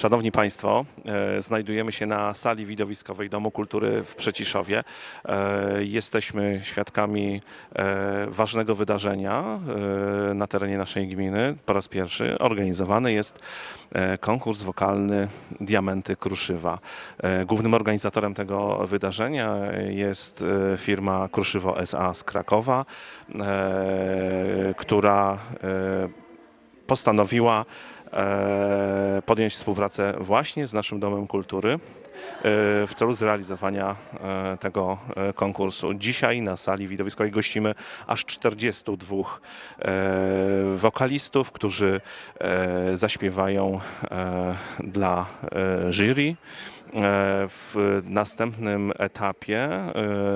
Szanowni Państwo, e, znajdujemy się na sali widowiskowej Domu Kultury w Przeciszowie. E, Jesteśmy świadkami e, ważnego wydarzenia na terenie naszej gminy. Po raz pierwszy organizowany jest konkurs wokalny Diamenty Kruszywa. Głównym organizatorem tego wydarzenia jest firma Kruszywo SA z Krakowa, która postanowiła podjąć współpracę właśnie z naszym Domem Kultury e, w celu zrealizowania e, tego e, konkursu. Dzisiaj na sali widowiskowej gościmy aż 42 e, wokalistów, którzy e, zaśpiewają e, dla e, jury. E, W następnym etapie e,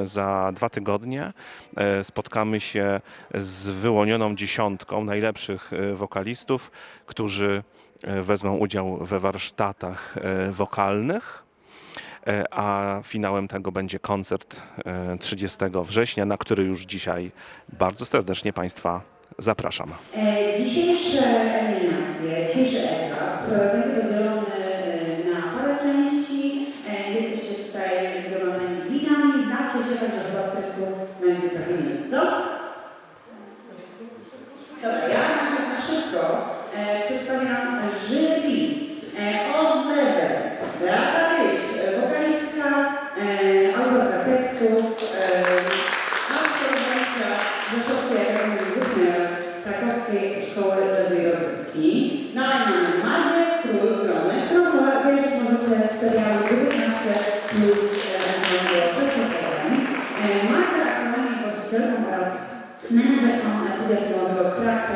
za dwa tygodnie e, spotkamy się z wyłonioną dziesiątką najlepszych wokalistów, którzy wezmą udział we warsztatach wokalnych. A finałem tego będzie koncert e, 30 września, na który już dzisiaj bardzo serdecznie Państwa zapraszam. Dzisiejsze eliminacje, dzisiejszy etap będzie podzielony Jesteście tutaj zgromadzeni gminami, znacie się, także chyba stresu będzie trochę mniej, menedzser, a szület, a krak,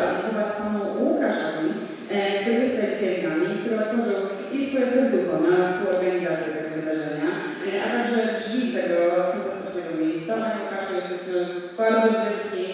podziękować panu Łukaszowi, e, który jest tutaj dzisiaj z nami, który otworzył i swoje serducho na współorganizację tego wydarzenia, e, a także drzwi tego fantastycznego miejsca. Panie Łukaszu, jesteśmy bardzo wdzięczni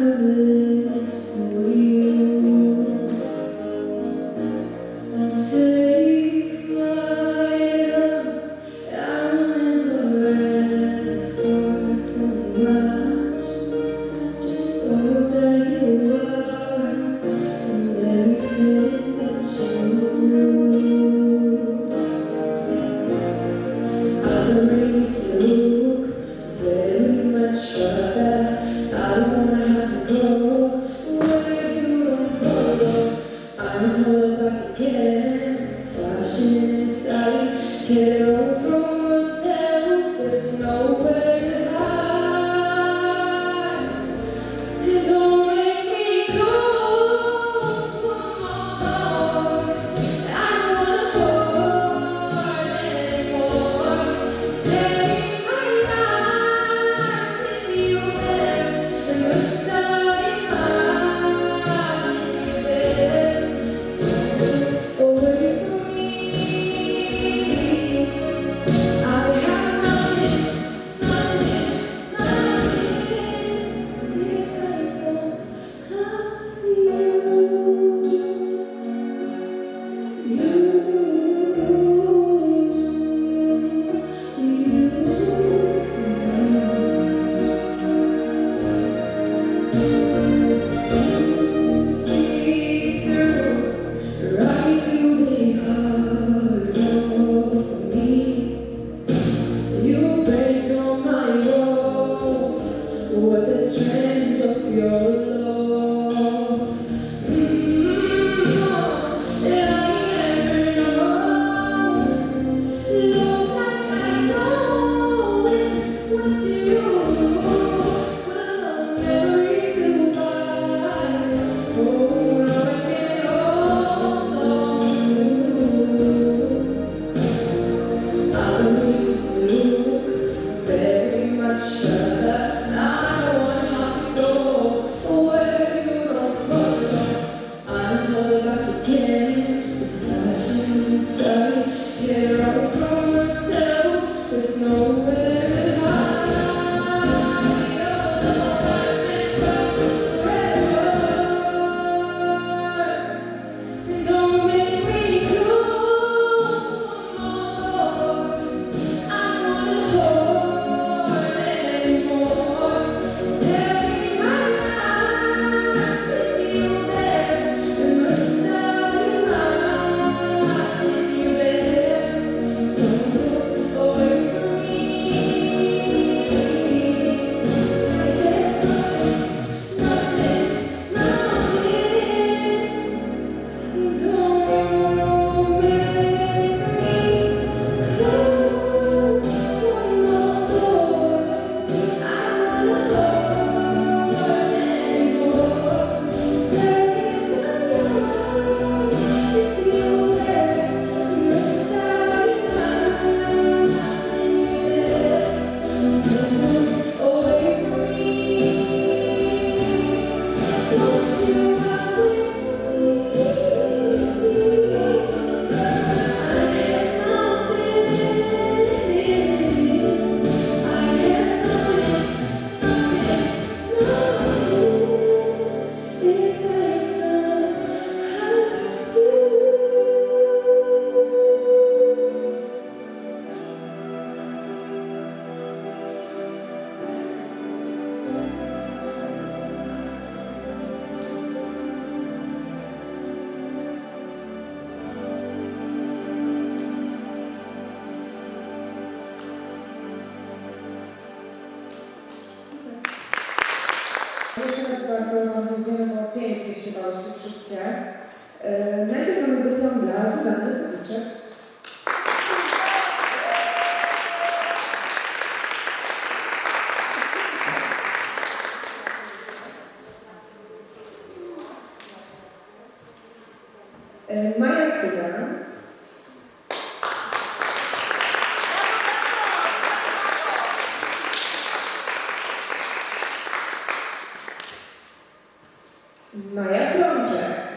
Ooh. bardzo Wam dziękujemy, bo pięknie śpiewałyście wszystkie. E, najpierw mamy dyplom dla Zuzanny Kowiczek. Maja Prądziak.